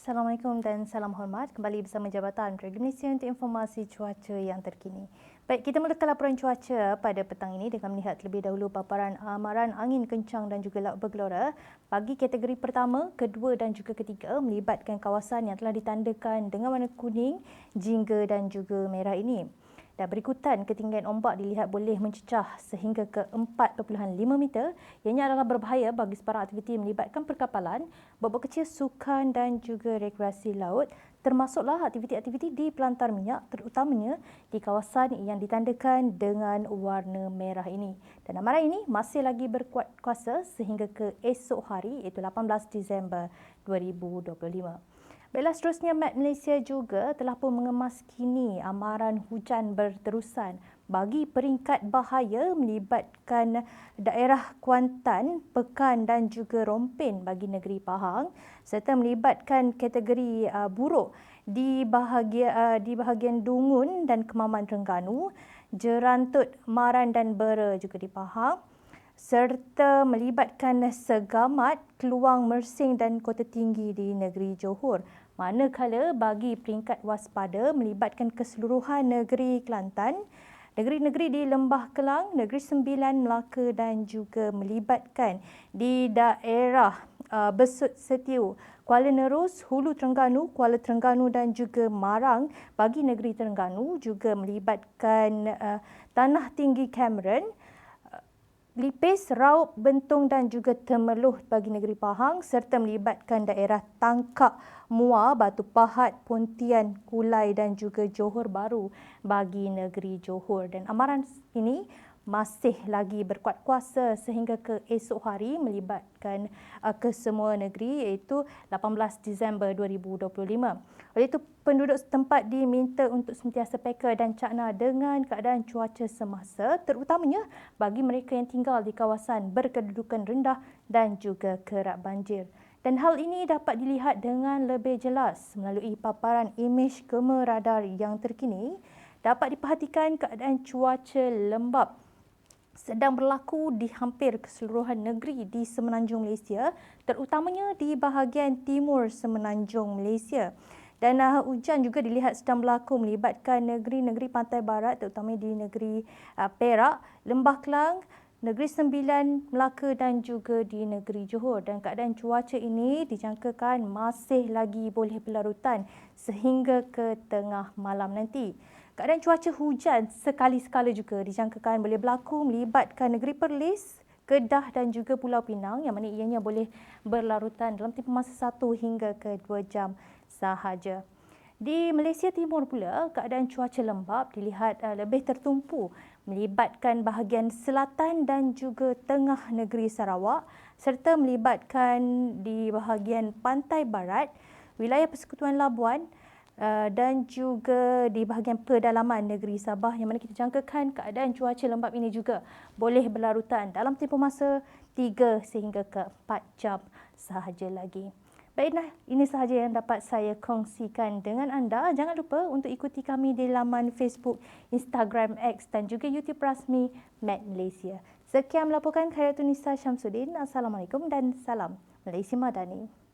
Assalamualaikum dan salam hormat. Kembali bersama Jabatan Radio Malaysia untuk informasi cuaca yang terkini. Baik, kita mulakan laporan cuaca pada petang ini dengan melihat terlebih dahulu paparan amaran angin kencang dan juga laut bergelora bagi kategori pertama, kedua dan juga ketiga melibatkan kawasan yang telah ditandakan dengan warna kuning, jingga dan juga merah ini. Dan berikutan ketinggian ombak dilihat boleh mencecah sehingga ke 4.5 meter. Ianya adalah berbahaya bagi sebarang aktiviti melibatkan perkapalan, bobot kecil sukan dan juga rekreasi laut termasuklah aktiviti-aktiviti di pelantar minyak terutamanya di kawasan yang ditandakan dengan warna merah ini. Dan amaran ini masih lagi berkuat kuasa sehingga ke esok hari iaitu 18 Disember 2025. Baiklah seterusnya Met Malaysia juga telah pun mengemas kini amaran hujan berterusan bagi peringkat bahaya melibatkan daerah Kuantan, Pekan dan juga Rompin bagi negeri Pahang serta melibatkan kategori uh, buruk di bahagian uh, di bahagian Dungun dan Kemaman Terengganu, Jerantut, Maran dan Bera juga di Pahang serta melibatkan Segamat, Keluang, Mersing dan Kota Tinggi di negeri Johor. Manakala bagi peringkat waspada melibatkan keseluruhan negeri Kelantan, negeri-negeri di Lembah Kelang, Negeri Sembilan, Melaka dan juga melibatkan di daerah uh, Besut Setiu, Kuala Nerus, Hulu Terengganu, Kuala Terengganu dan juga Marang. Bagi negeri Terengganu juga melibatkan uh, Tanah Tinggi Cameron, Lipis, Raup, Bentong dan juga Temeluh bagi negeri Pahang serta melibatkan daerah Tangkak, Mua, Batu Pahat, Pontian, Kulai dan juga Johor Baru bagi negeri Johor. Dan amaran ini masih lagi berkuat kuasa sehingga ke esok hari melibatkan uh, ke semua negeri iaitu 18 Disember 2025. Oleh itu penduduk setempat diminta untuk sentiasa peka dan cakna dengan keadaan cuaca semasa terutamanya bagi mereka yang tinggal di kawasan berkedudukan rendah dan juga kerap banjir. Dan hal ini dapat dilihat dengan lebih jelas melalui paparan imej gema radar yang terkini dapat diperhatikan keadaan cuaca lembap sedang berlaku di hampir keseluruhan negeri di semenanjung Malaysia, terutamanya di bahagian timur semenanjung Malaysia. Dan uh, hujan juga dilihat sedang berlaku melibatkan negeri-negeri pantai barat terutamanya di negeri uh, Perak, Lembah Kelang, Negeri Sembilan, Melaka dan juga di negeri Johor. Dan keadaan cuaca ini dijangkakan masih lagi boleh berlarutan sehingga ke tengah malam nanti. Keadaan cuaca hujan sekali-sekala juga dijangkakan boleh berlaku melibatkan negeri Perlis, Kedah dan juga Pulau Pinang yang mana ianya boleh berlarutan dalam tempoh masa satu hingga ke dua jam sahaja. Di Malaysia Timur pula, keadaan cuaca lembap dilihat uh, lebih tertumpu melibatkan bahagian selatan dan juga tengah negeri Sarawak serta melibatkan di bahagian pantai barat, wilayah Persekutuan Labuan, Uh, dan juga di bahagian pedalaman negeri Sabah yang mana kita jangkakan keadaan cuaca lembap ini juga boleh berlarutan dalam tempoh masa 3 sehingga ke 4 jam sahaja lagi. Baiklah, ini sahaja yang dapat saya kongsikan dengan anda. Jangan lupa untuk ikuti kami di laman Facebook, Instagram X dan juga YouTube rasmi Met Malaysia. Sekian melaporkan Khairatun Nisa Syamsuddin. Assalamualaikum dan salam Malaysia Madani.